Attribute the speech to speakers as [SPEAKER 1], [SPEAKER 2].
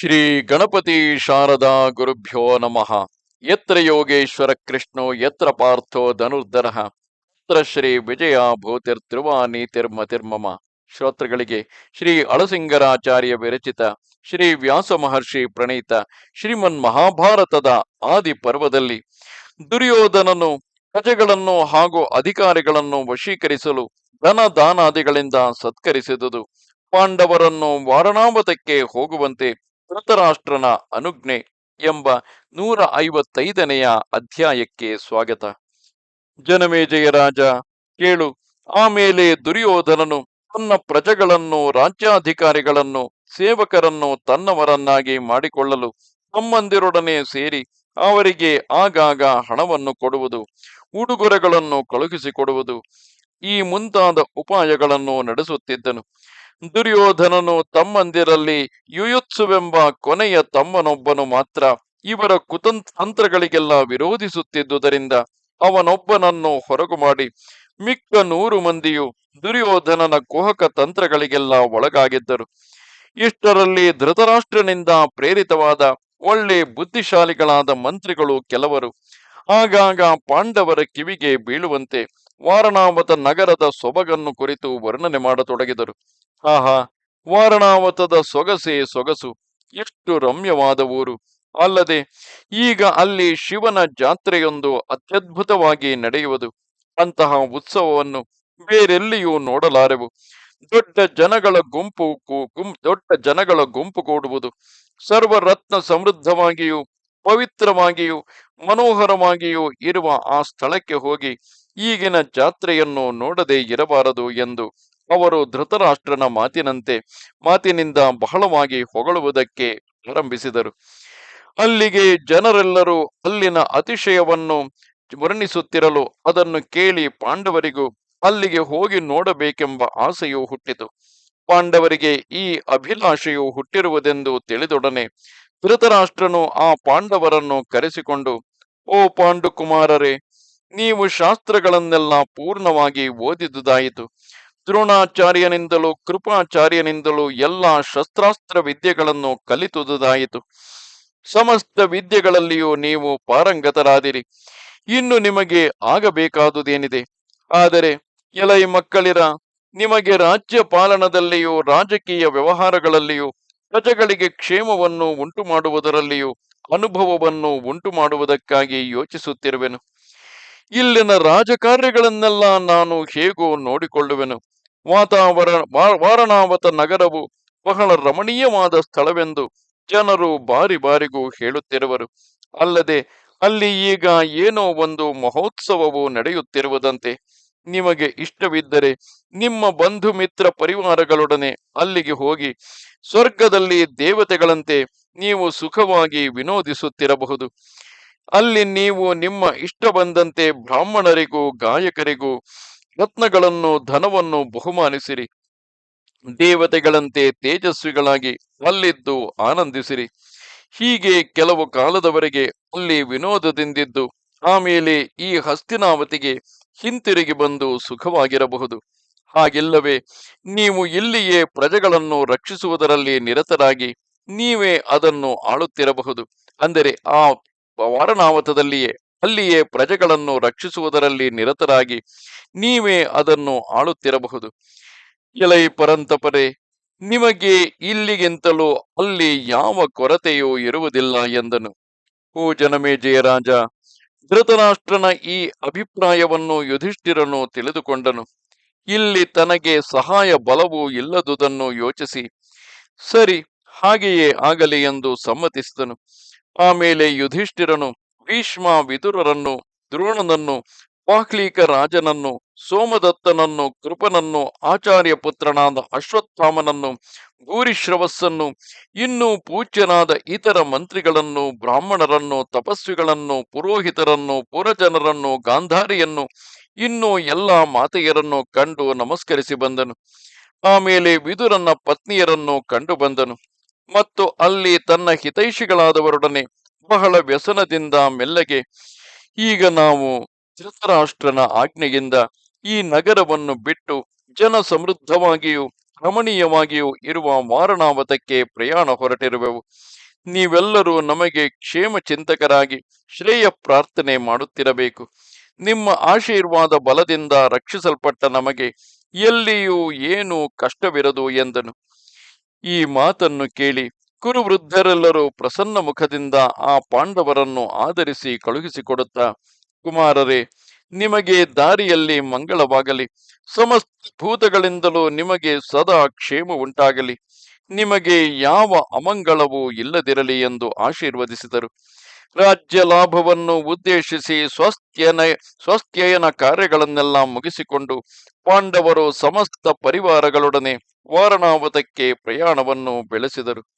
[SPEAKER 1] ಶ್ರೀ ಗಣಪತಿ ಶಾರದಾ ಗುರುಭ್ಯೋ ನಮಃ. ಯತ್ರ ಯೋಗೇಶ್ವರ ಕೃಷ್ಣೋ, ಯತ್ರ ಪಾರ್ಥೋ ಧನುರ್ಧರ. ಯತ್ರ ಶ್ರೀ ವಿಜಯ ಭೂತಿರ್ಧ್ರುವ ನೀತಿರ್ಮತಿರ್ಮಮ ಶ್ರೋತೃಗಳಿಗೆ ಶ್ರೀ ಅಳಸಿಂಗರಾಚಾರ್ಯ ವಿರಚಿತ, ಶ್ರೀ ವ್ಯಾಸ ಮಹರ್ಷಿ ಪ್ರಣೀತ, ಶ್ರೀಮನ್ ಮಹಾಭಾರತದ ಆದಿ ಪರ್ವದಲ್ಲಿ ದುರ್ಯೋಧನನು ಪ್ರಜೆಗಳನ್ನು ಹಾಗೂ ಅಧಿಕಾರಿಗಳನ್ನು ವಶೀಕರಿಸಲು ಧನ ದಾನಾದಿಗಳಿಂದ ಸತ್ಕರಿಸಿದುದು. ಪಾಂಡವರನ್ನು ವಾರಣಾವತಕ್ಕೆ ಹೋಗುವಂತೆ ಧೃತರಾಷ್ಟ್ರನ ಅನುಜ್ಞೆ ಎಂಬ ನೂರ ಐವತ್ತೈದನೆಯ ಅಧ್ಯಾಯಕ್ಕೆ ಸ್ವಾಗತ. ಜನಮೇಜಯ ರಾಜ, ಕೇಳು. ಆಮೇಲೆ ದುರ್ಯೋಧನನು ತನ್ನ ಪ್ರಜೆಗಳನ್ನು, ರಾಜ್ಯಾಧಿಕಾರಿಗಳನ್ನು, ಸೇವಕರನ್ನು ತನ್ನವರನ್ನಾಗಿ ಮಾಡಿಕೊಳ್ಳಲು ತಮ್ಮಂದಿರೊಡನೆ ಸೇರಿ ಅವರಿಗೆ ಆಗಾಗ ಹಣವನ್ನು ಕೊಡುವುದು, ಉಡುಗೊರೆಗಳನ್ನು ಕಳುಹಿಸಿಕೊಡುವುದು ಈ ಮುಂತಾದ ಉಪಾಯಗಳನ್ನು ನಡೆಸುತ್ತಿದ್ದನು. ದುರ್ಯೋಧನನು ತಮ್ಮಂದಿರಲ್ಲಿ ಯುಯುತ್ಸುವೆಂಬ ಕೊನೆಯ ತಮ್ಮನೊಬ್ಬನು ಮಾತ್ರ ಇವರ ಕುತಂತ್ರಗಳಿಗೆಲ್ಲ ವಿರೋಧಿಸುತ್ತಿದ್ದುದರಿಂದ ಅವನೊಬ್ಬನನ್ನು ಹೊರಗು ಮಾಡಿ ಮಿಕ್ಕ ನೂರು ಮಂದಿಯು ದುರ್ಯೋಧನನ ಕುಹಕ ತಂತ್ರಗಳಿಗೆಲ್ಲ ಒಳಗಾಗಿದ್ದರು. ಇಷ್ಟರಲ್ಲಿ ಧೃತರಾಷ್ಟ್ರನಿಂದ ಪ್ರೇರಿತವಾದ ಒಳ್ಳೆ ಬುದ್ಧಿಶಾಲಿಗಳಾದ ಮಂತ್ರಿಗಳು ಕೆಲವರು. ಆಗಾಗ ಪಾಂಡವರ ಕಿವಿಗೆ ಬೀಳುವಂತೆ ವಾರಣಾವತ ನಗರದ ಸೊಬಗನ್ನು ಕುರಿತು ವರ್ಣನೆ ಮಾಡತೊಡಗಿದರು. ಆಹಾ, ವಾರಣಾವತದ ಸೊಗಸೆ ಸೊಗಸು, ಎಷ್ಟು ರಮ್ಯವಾದ ಊರು ಅಲ್ಲದೆ, ಈಗ ಅಲ್ಲಿ ಶಿವನ ಜಾತ್ರೆಯೊಂದು ಅತ್ಯದ್ಭುತವಾಗಿ ನಡೆಯುವುದು. ಅಂತಹ ಉತ್ಸವವನ್ನು ಬೇರೆಲ್ಲಿಯೂ ನೋಡಲಾರೆವು. ದೊಡ್ಡ ಜನಗಳ ಗುಂಪು ದೊಡ್ಡ ಜನಗಳ ಗುಂಪು ಕೂಡುವುದು. ಸರ್ವರತ್ನ ಸಮೃದ್ಧವಾಗಿಯೂ, ಪವಿತ್ರವಾಗಿಯೂ, ಮನೋಹರವಾಗಿಯೂ ಇರುವ ಆ ಸ್ಥಳಕ್ಕೆ ಹೋಗಿ ಈಗಿನ ಜಾತ್ರೆಯನ್ನು ನೋಡದೆ ಇರಬಾರದು ಎಂದು ಅವರು ಧೃತರಾಷ್ಟ್ರನ ಮಾತಿನಂತೆ ಮಾತಿನಿಂದ ಬಹಳವಾಗಿ ಹೊಗಳುವುದಕ್ಕೆ ಆರಂಭಿಸಿದರು. ಅಲ್ಲಿಗೆ ಜನರೆಲ್ಲರೂ ಅಲ್ಲಿನ ಅತಿಶಯವನ್ನು ವರ್ಣಿಸುತ್ತಿರಲು ಅದನ್ನು ಕೇಳಿ ಪಾಂಡವರಿಗೂ ಅಲ್ಲಿಗೆ ಹೋಗಿ ನೋಡಬೇಕೆಂಬ ಆಸೆಯು ಹುಟ್ಟಿತು. ಪಾಂಡವರಿಗೆ ಈ ಅಭಿಲಾಷೆಯು ಹುಟ್ಟಿರುವುದೆಂದು ತಿಳಿದೊಡನೆ ಧೃತರಾಷ್ಟ್ರನು ಆ ಪಾಂಡವರನ್ನು ಕರೆಸಿಕೊಂಡು, ಓ ಪಾಂಡುಕುಮಾರರೇ, ನೀವು ಶಾಸ್ತ್ರಗಳನ್ನೆಲ್ಲ ಪೂರ್ಣವಾಗಿ ಓದಿದುದಾಯಿತು. ದ್ರೋಣಾಚಾರ್ಯನಿಂದಲೂ, ಕೃಪಾಚಾರ್ಯನಿಂದಲೂ ಎಲ್ಲ ಶಸ್ತ್ರಾಸ್ತ್ರ ವಿದ್ಯೆಗಳನ್ನು ಕಲಿತುದುದಾಯಿತು. ಸಮಸ್ತ ವಿದ್ಯೆಗಳಲ್ಲಿಯೂ ನೀವು ಪಾರಂಗತರಾದಿರಿ. ಇನ್ನು ನಿಮಗೆ ಆಗಬೇಕಾದುದೇನಿದೆ? ಆದರೆ, ಎಲೈ ಮಕ್ಕಳಿರ, ನಿಮಗೆ ರಾಜ್ಯ ಪಾಲನದಲ್ಲಿಯೂ, ರಾಜಕೀಯ ವ್ಯವಹಾರಗಳಲ್ಲಿಯೂ, ಪ್ರಜೆಗಳಿಗೆ ಕ್ಷೇಮವನ್ನು ಉಂಟು ಮಾಡುವುದರಲ್ಲಿಯೂ ಅನುಭವವನ್ನು ಉಂಟು ಮಾಡುವುದಕ್ಕಾಗಿ ಯೋಚಿಸುತ್ತಿರುವೆನು. ಇಲ್ಲಿನ ರಾಜಕಾರ್ಯಗಳನ್ನೆಲ್ಲ ನಾನು ಹೇಗೂ ನೋಡಿಕೊಳ್ಳುವೆನು. ವಾತಾವರಣ ವಾರಣಾವತ ನಗರವು ಬಹಳ ರಮಣೀಯವಾದ ಸ್ಥಳವೆಂದು ಜನರು ಬಾರಿ ಬಾರಿಗೂ ಹೇಳುತ್ತಿರುವರು. ಅಲ್ಲದೆ ಅಲ್ಲಿ ಈಗ ಏನೋ ಒಂದು ಮಹೋತ್ಸವವು ನಡೆಯುತ್ತಿರುವುದಂತೆ ನಿಮಗೆ ಇಷ್ಟವಿದ್ದರೆ ನಿಮ್ಮ ಬಂಧು ಮಿತ್ರ ಪರಿವಾರಗಳೊಡನೆ ಅಲ್ಲಿಗೆ ಹೋಗಿ ಸ್ವರ್ಗದಲ್ಲಿ ದೇವತೆಗಳಂತೆ ನೀವು ಸುಖವಾಗಿ ವಿನೋದಿಸುತ್ತಿರಬಹುದು. ಅಲ್ಲಿ ನೀವು ನಿಮ್ಮ ಇಷ್ಟ ಬಂದಂತೆ ಬ್ರಾಹ್ಮಣರಿಗೂ ಗಾಯಕರಿಗೂ ರತ್ನಗಳನ್ನು ಧನವನ್ನು ಬಹುಮಾನಿಸಿರಿ. ದೇವತೆಗಳಂತೆ ತೇಜಸ್ವಿಗಳಾಗಿ ಅಲ್ಲಿದ್ದು ಆನಂದಿಸಿರಿ. ಹೀಗೆ ಕೆಲವು ಕಾಲದವರೆಗೆ ಅಲ್ಲಿ ವಿನೋದದಿಂದಿದ್ದು ಆಮೇಲೆ ಈ ಹಸ್ತಿನಾವತಿಗೆ ಹಿಂತಿರುಗಿ ಬಂದು ಸುಖವಾಗಿರಬಹುದು. ಹಾಗಿಲ್ಲವೇ, ನೀವು ಇಲ್ಲಿಯೇ ಪ್ರಜೆಗಳನ್ನು ರಕ್ಷಿಸುವುದರಲ್ಲಿ ನಿರತರಾಗಿ ನೀವೇ ಅದನ್ನು ಆಳುತ್ತಿರಬಹುದು. ಅಂದರೆ ಆ ವಾರಣಾವತದಲ್ಲಿಯೇ. ಅಲ್ಲಿಯೇ ಪ್ರಜೆಗಳನ್ನು ರಕ್ಷಿಸುವುದರಲ್ಲಿ ನಿರತರಾಗಿ ನೀವೇ ಅದನ್ನು ಆಳುತ್ತಿರಬಹುದು. ಎಲೈ ಪರಂತಪರೆ, ನಿಮಗೆ ಇಲ್ಲಿಗಿಂತಲೂ ಅಲ್ಲಿ ಯಾವ ಕೊರತೆಯೂ ಇರುವುದಿಲ್ಲ ಎಂದನು. ಓ ಜನಮೇ ಜಯರಾಜ, ಧೃತರಾಷ್ಟ್ರನ ಈ ಅಭಿಪ್ರಾಯವನ್ನು ಯುಧಿಷ್ಠಿರನು ತಿಳಿದುಕೊಂಡನು. ಇಲ್ಲಿ ತನಗೆ ಸಹಾಯ ಬಲವೂ ಇಲ್ಲದುದನ್ನು ಯೋಚಿಸಿ. ಸರಿ, ಹಾಗೆಯೇ ಆಗಲಿ ಎಂದು ಸಮ್ಮತಿಸಿದನು. ಆಮೇಲೆ ಯುಧಿಷ್ಠಿರನು ಭೀಷ್ಮ ವಿದುರರನ್ನು ದ್ರೋಣನನ್ನು, ಪಾಕ್ಲೀಕ ರಾಜನನ್ನು, ಸೋಮದತ್ತನನ್ನು, ಕೃಪನನ್ನು, ಆಚಾರ್ಯ ಪುತ್ರನಾದ ಅಶ್ವತ್ಥಾಮನನ್ನು ಭೂರಿಶ್ರವಸ್ಸನ್ನು ಇನ್ನೂ ಪೂಜ್ಯನಾದ ಇತರ ಮಂತ್ರಿಗಳನ್ನು, ಬ್ರಾಹ್ಮಣರನ್ನು, ತಪಸ್ವಿಗಳನ್ನು, ಪುರೋಹಿತರನ್ನು, ಪುರಜನರನ್ನು, ಗಾಂಧಾರಿಯನ್ನು, ಇನ್ನೂ ಎಲ್ಲ ಮಾತೆಯರನ್ನು ಕಂಡು ನಮಸ್ಕರಿಸಿ ಬಂದನು. ಆಮೇಲೆ ವಿದುರನ ಪತ್ನಿಯರನ್ನು ಕಂಡು ಬಂದನು. ಮತ್ತು ಅಲ್ಲಿ ತನ್ನ ಹಿತೈಷಿಗಳಾದವರೊಡನೆ ಬಹಳ ವ್ಯಸನದಿಂದ ಮೆಲ್ಲಗೆ ಈಗ ನಾವು ಧೃತರಾಷ್ಟ್ರನ ಆಜ್ಞೆಯಿಂದ ಈ ನಗರವನ್ನು ಬಿಟ್ಟು ಜನ ಸಮೃದ್ಧವಾಗಿಯೂ ರಮಣೀಯವಾಗಿಯೂ ಇರುವ ವಾರಣಾವತಕ್ಕೆ ಪ್ರಯಾಣ ಹೊರಟಿರುವೆವು. ನೀವೆಲ್ಲರೂ ನಮಗೆ ಕ್ಷೇಮ ಚಿಂತಕರಾಗಿ ಶ್ರೇಯ ಪ್ರಾರ್ಥನೆ ಮಾಡುತ್ತಿರಬೇಕು. ನಿಮ್ಮ ಆಶೀರ್ವಾದ ಬಲದಿಂದ ರಕ್ಷಿಸಲ್ಪಟ್ಟ ನಮಗೆ ಎಲ್ಲಿಯೂ ಏನು ಕಷ್ಟವಿರದು ಎಂದನು. ಈ ಮಾತನ್ನು ಕೇಳಿ ಕುರುವೃದ್ಧರೆಲ್ಲರೂ ಪ್ರಸನ್ನ ಮುಖದಿಂದ ಆ ಪಾಂಡವರನ್ನು ಆದರಿಸಿ ಕಳುಹಿಸಿಕೊಡುತ್ತ, ಕುಮಾರರೇ, ನಿಮಗೆ ದಾರಿಯಲ್ಲಿ ಮಂಗಳವಾಗಲಿ. ಸಮಸ್ತ ಭೂತಗಳಿಂದಲೂ ನಿಮಗೆ ಸದಾ ಕ್ಷೇಮ ಉಂಟಾಗಲಿ. ನಿಮಗೆ ಯಾವ ಅಮಂಗಳವೂ ಇಲ್ಲದಿರಲಿ ಎಂದು ಆಶೀರ್ವದಿಸಿದರು. ರಾಜ್ಯ ಲಾಭವನ್ನು ಉದ್ದೇಶಿಸಿ ಸ್ವಸ್ಥ್ಯನ, ಸ್ವಸ್ಥ್ಯಯನ ಕಾರ್ಯಗಳನ್ನೆಲ್ಲ ಮುಗಿಸಿಕೊಂಡು ಪಾಂಡವರು ಸಮಸ್ತ ಪರಿವಾರಗಳೊಡನೆ ವಾರಣಾವತಕ್ಕೆ ಪ್ರಯಾಣವನ್ನು ಬೆಳೆಸಿದರು.